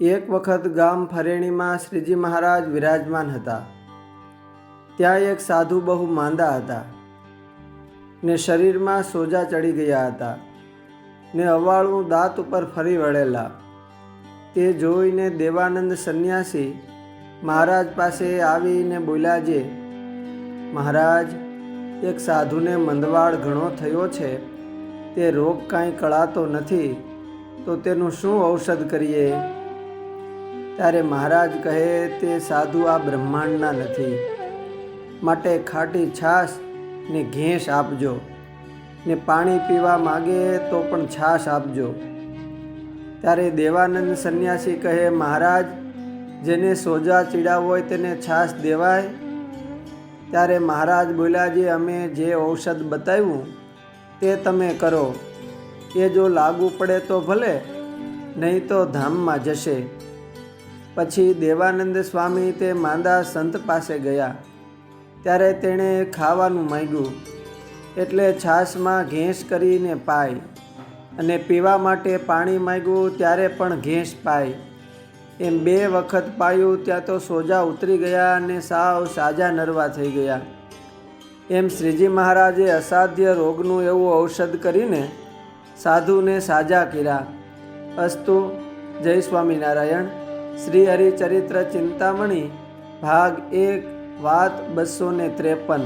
એક વખત ગામ ફરેણીમાં શ્રીજી મહારાજ વિરાજમાન હતા. ત્યાં એક સાધુ બહુ માંદા હતા ને શરીરમાં સોજા ચડી ગયા હતા ને અવાળું દાંત ઉપર ફરી વળેલા. તે જોઈને દેવાનંદ સંન્યાસી મહારાજ પાસે આવીને બોલ્યા જે, મહારાજ, એક સાધુને મંદવાળ ઘણો થયો છે, તે રોગ કાંઈ કળાતો નથી, તો તેનું શું ઔષધ કરીએ? ત્યારે મહારાજ કહે, તે સાધુ આ બ્રહ્માંડના નથી. માટે ખાટી છાશ ને ઘેંસ આપજો. ને પાણી પીવા માગે તો પણ છાશ આપજો. ત્યારે દેવાનંદ સંન્યાસી કહે, મહારાજ, જેને સોજા ચીડા હોય તેને છાશ દેવાય. ત્યારે મહારાજ બોલ્યા અમે જે ઔષધ બતાવ્યું તે તમે કરો. એ જો લાગુ પડે તો ભલે, નહીં તો ધામમાં જશે. પછી દેવાનંદ સ્વામી તે માંદા સંત પાસે ગયા. ત્યારે તેણે ખાવાનું માંગ્યું. એટલે છાશમાં ઘેંસ કરીને પાય અને પીવા માટે પાણી માંગ્યું ત્યારે પણ ઘેંસ પાય. એમ બે વખત પાયું ત્યાં તો સોજા ઉતરી ગયા અને સાવ સાજા નરવા થઈ ગયા. એમ શ્રીજી મહારાજે અસાધ્ય રોગનું એવું ઔષધ કરીને સાધુને સાજા કર્યા. અસ્તુ, જય સ્વામિનારાયણ. શ્રી હરિચરિત્ર ચિંતામણી ભાગ એક વાત બસો ને ત્રેપન.